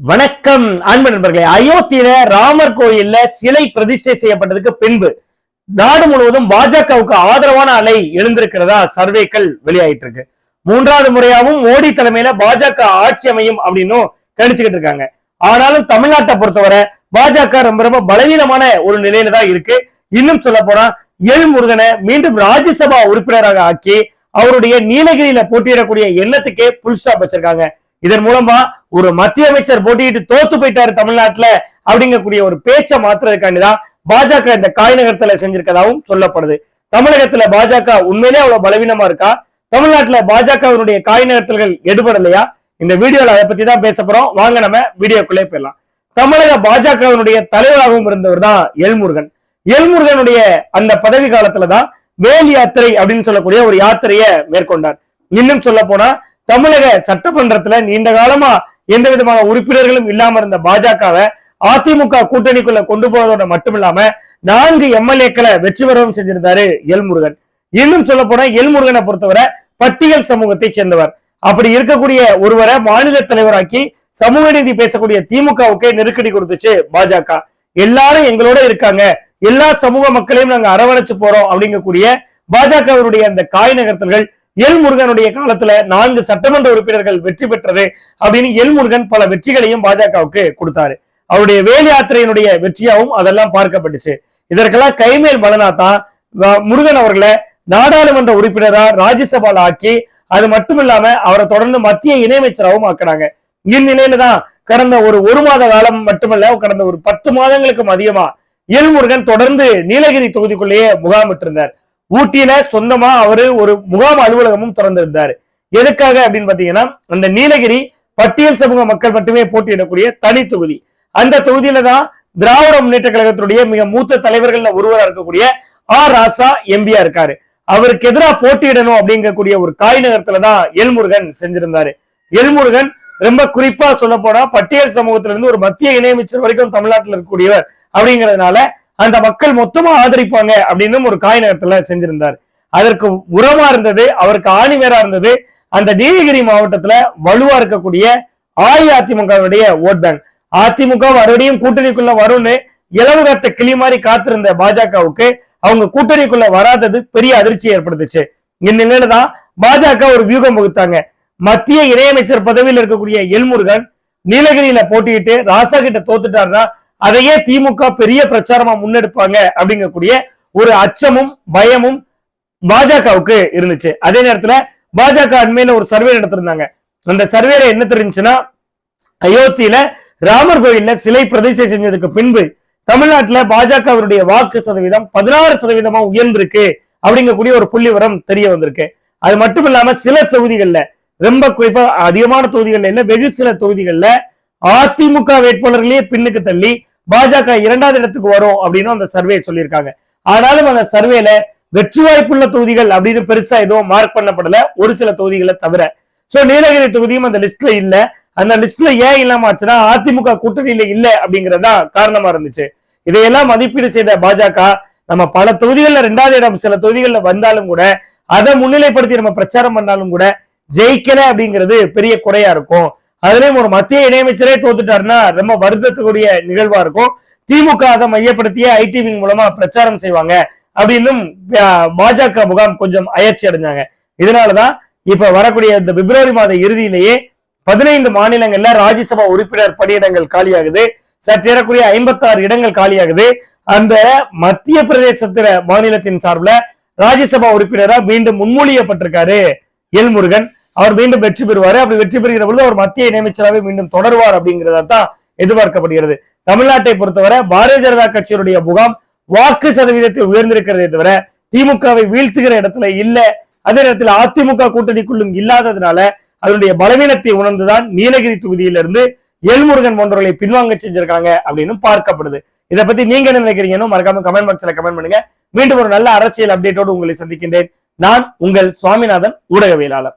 வணக்கம் அன்பு நண்பர்களே. அயோத்தியில ராமர் கோயில்ல சிலை பிரதிஷ்டை செய்யப்பட்டதுக்கு பின்பு நாடு முழுவதும் பாஜகவுக்கு ஆதரவான அலை எழுந்திருக்கிறதா சர்வேக்கள் வெளியாயிட்டு இருக்கு மூன்றாவது முறையாவும் மோடி தலைமையில பாஜக ஆட்சி அமையும் அப்படின்னு கணிச்சுக்கிட்டு இருக்காங்க. ஆனாலும் தமிழ்நாட்டை பொறுத்தவரை பாஜக ரொம்ப ரொம்ப பலவீனமான ஒரு நிலையில தான் இருக்கு. இன்னும் சொல்ல போனா எல் முருகனை மீண்டும் ராஜ்யசபா உறுப்பினராக ஆக்கி அவருடைய நீலகிரியில போட்டியிடக்கூடிய எண்ணத்துக்கே புல் ஸ்டாப் வச்சிருக்காங்க. இதன் மூலமா ஒரு மத்திய அமைச்சர் போட்டியிட்டு தோத்து போயிட்டாரு தமிழ்நாட்டுல அப்படிங்கக்கூடிய ஒரு பேச்சை மாத்துறதுக்காண்டிதான் பாஜக இந்த காய் நகரத்துல செஞ்சிருக்கதாகவும் சொல்லப்படுது. தமிழகத்துல பாஜக உண்மையிலே அவ்வளவு பலவீனமா இருக்கா? தமிழ்நாட்டுல பாஜகவினுடைய காய் நகர்த்தல்கள் எடுபடலையா? இந்த வீடியோல அதை பத்தி தான் பேச போறோம். வாங்க நம்ம வீடியோக்குள்ளே போயிடலாம். தமிழக பாஜகவினுடைய தலைவராகவும் இருந்தவர் தான் எல்முருகன். எல்முருகனுடைய அந்த பதவி காலத்துலதான் வேல் யாத்திரை அப்படின்னு சொல்லக்கூடிய ஒரு யாத்திரையை மேற்கொண்டார். இன்னும் சொல்ல போனா தமிழக சட்டமன்றத்துல நீண்ட காலமா எந்த விதமான உறுப்பினர்களும் இல்லாம இருந்த பாஜகவை அதிமுக கூட்டணிக்குள்ள கொண்டு போனதோட மட்டுமில்லாம நான்கு எம்எல்ஏக்களை வெற்றி பெறவும் செஞ்சிருந்தாரு எல்முருகன். இன்னும் சொல்ல போனா எல்முருகனை பொறுத்தவரை பட்டியல் சமூகத்தை சேர்ந்தவர். அப்படி இருக்கக்கூடிய ஒருவரை மாநில தலைவராக்கி சமூக நீதி பேசக்கூடிய திமுகவுக்கு நெருக்கடி கொடுத்துச்சு பாஜக. எல்லாரும் எங்களோட இருக்காங்க. எல்லா சமூக மக்களையும் நாங்க அரவணைச்சு போறோம் அப்படிங்கக்கூடிய பாஜகவினுடைய அந்த காய் நகர்த்தல்கள் எல் முருகனுடைய காலத்துல நான்கு சட்டமன்ற உறுப்பினர்கள் வெற்றி பெற்றது அப்படின்னு எல் முருகன் பல வெற்றிகளையும் பாஜகவுக்கு கொடுத்தாரு. அவருடைய வேல் யாத்திரையினுடைய வெற்றியாவும் அதெல்லாம் பார்க்கப்பட்டுச்சு. இதற்கெல்லாம் கைமேல் பலனா தான் முருகன் அவர்களை நாடாளுமன்ற உறுப்பினரா ராஜ்யசபால ஆக்கி அது மட்டும் இல்லாம அவரை தொடர்ந்து மத்திய இணையமைச்சராகவும் ஆக்குறாங்க. இந்நிலையில தான் கடந்த ஒரு ஒரு மாத காலம் மட்டுமல்ல கடந்த ஒரு பத்து மாதங்களுக்கும் அதிகமா எல்முருகன் தொடர்ந்து நீலகிரி தொகுதிக்குள்ளேயே முகாமிட்டிருந்தார். ஊட்டியில சொந்தமா அவரு ஒரு முகாம் அலுவலகமும் திறந்திருந்தாரு. எதுக்காக அப்படின்னு பாத்தீங்கன்னா அந்த நீலகிரி பட்டியல் சமூக மக்கள் மட்டுமே போட்டியிடக்கூடிய தனி தொகுதி. அந்த தொகுதியில தான் திராவிட முன்னேற்ற கழகத்தினுடைய மிக மூத்த தலைவர்கள்ல ஒருவரா இருக்கக்கூடிய ஆர் ராசா எம்பியா இருக்காரு. அவருக்கு எதிராக போட்டியிடணும் அப்படிங்கக்கூடிய ஒரு காய் நகரத்துல தான் எல்முருகன் செஞ்சிருந்தாரு. எல்முருகன் ரொம்ப குறிப்பா சொல்ல போனா பட்டியல் சமூகத்திலிருந்து ஒரு மத்திய இணையமைச்சர் வரைக்கும் தமிழ்நாட்டில் இருக்கக்கூடியவர் அப்படிங்கறதுனால அந்த மக்கள் மொத்தமா ஆதரிப்பாங்க அப்படின்னு ஒரு காய் நகரத்துல செஞ்சிருந்தார். அதற்கு உரமா இருந்தது அவருக்கு ஆணிவேரா இருந்தது. அந்த நீலகிரி மாவட்டத்துல வலுவா இருக்கக்கூடிய அஇஅதிமுகவுடைய ஓட் பேங்க். அதிமுக மறுபடியும் கூட்டணிக்குள்ள வரும்னு இலவகத்த கிளி மாதிரி காத்திருந்த பாஜகவுக்கு அவங்க கூட்டணிக்குள்ள வராதது பெரிய அதிர்ச்சி ஏற்படுத்துச்சு. இந்நிலையில தான் பாஜக ஒரு வியூகம் வகுத்தாங்க. மத்திய இணையமைச்சர் பதவியில் இருக்கக்கூடிய எல்முருகன் நீலகிரியில போட்டியிட்டு ராசா கிட்ட தோத்துட்டாருன்னா அதையே திமுக பெரிய பிரச்சாரமா முன்னெடுப்பாங்க அப்படிங்கக்கூடிய ஒரு அச்சமும் பயமும் பாஜகவுக்கு இருந்துச்சு. அதே நேரத்துல பாஜக அண்மையில ஒரு சர்வே நடத்திருந்தாங்க. அந்த சர்வேல என்ன தெரிஞ்சுன்னா அயோத்தியில ராமர் கோயில்ல சிலை பிரதிஷ்டை செஞ்சதுக்கு பின்பு தமிழ்நாட்டுல பாஜகவினுடைய வாக்கு சதவீதம் பதினாறு சதவீதமா உயர்ந்திருக்கு அப்படிங்கக்கூடிய ஒரு புள்ளி விவரம் தெரிய வந்திருக்கு. அது மட்டும் இல்லாம சில தொகுதிகள்ல ரொம்ப குறிப்பா அதிகமான தொகுதிகள்ல இல்ல வெகு சில தொகுதிகள்ல அதிமுக வேட்பாளர்களே பின்னுக்கு தள்ளி பாஜக இரண்டாவது இடத்துக்கு வரும் அப்படின்னு அந்த சர்வே சொல்லியிருக்காங்க. ஆனாலும் அந்த சர்வேல வெற்றி வாய்ப்புள்ள தொகுதிகள் அப்படின்னு பெருசா எதுவும் மார்க் பண்ணப்படல. ஒரு சில தொகுதிகளை தவிர. சோ நீலகிரி தொகுதியும் அந்த லிஸ்ட்ல இல்ல. அந்த லிஸ்ட்ல ஏன் இல்லாம ஆச்சுன்னா அதிமுக கூட்டணியில இல்ல அப்படிங்கறதா காரணமா இருந்துச்சு. இதையெல்லாம் மதிப்பீடு செய்த பாஜக நம்ம பல தொகுதிகள்ல ரெண்டாவது இடம் சில தொகுதிகள்ல வந்தாலும் கூட அதை முன்னிலைப்படுத்தி நம்ம பிரச்சாரம் பண்ணாலும் கூட ஜெயிக்கல அப்படிங்கிறது பெரிய குறையா இருக்கும். அதுலயும் ஒரு மத்திய இணையமைச்சரே தோத்துட்டாருன்னா ரொம்ப வருத்தத்துக்குரிய நிகழ்வா இருக்கும். திமுக அதை மையப்படுத்திய ஐடி விங் மூலமா பிரச்சாரம் செய்வாங்க. அப்படின்னும் பாஜக முகாம் கொஞ்சம் அயற்சி அடைஞ்சாங்க. இதனாலதான் இப்ப வரக்கூடிய இந்த பிப்ரவரி மாத இறுதியிலேயே பதினைந்து மாநிலங்கள்ல ராஜ்யசபா உறுப்பினர் பணியிடங்கள் காலியாகுது. சற்றேறக்குரிய ஐம்பத்தாறு இடங்கள் காலியாகுது. அந்த மத்திய பிரதேசத்தில மாநிலத்தின் சார்பில் ராஜ்யசபா உறுப்பினரா மீண்டும் முன்மொழியப்பட்டிருக்காரு எல் முருகன். அவர் மீண்டும் வெற்றி பெறுவார். அப்படி வெற்றி பெறுகிற பொழுது அவர் மத்திய இணையமைச்சராகவே மீண்டும் தொடர்வார் அப்படிங்கிறதா தான் எதிர்பார்க்கப்படுகிறது. தமிழ்நாட்டை பொறுத்தவரை பாரதிய ஜனதா கட்சியினுடைய முகாம் வாக்கு சதவீதத்தில் உயர்ந்திருக்கிறதே தவிர திமுகவை வீழ்த்துகிற இடத்துல இல்ல. அதே நேரத்தில் அதிமுக கூட்டணிக்குள்ளும் இல்லாததுனால அதனுடைய பலவீனத்தை உணர்ந்துதான் நீலகிரி தொகுதியிலிருந்து எல்முருகன் போன்றவர்களை பின்வாங்க செஞ்சிருக்காங்க அப்படின்னு பார்க்கப்படுது. இதை பத்தி நீங்க என்ன நினைக்கிறீங்கன்னு மறக்காம கமெண்ட் பாக்ஸ்ல கமெண்ட் பண்ணுங்க. மீண்டும் ஒரு நல்ல அரசியல் அப்டேட்டோடு உங்களை சந்திக்கின்றேன். நான் உங்கள் சுவாமிநாதன் ஊடகவியலாளர்.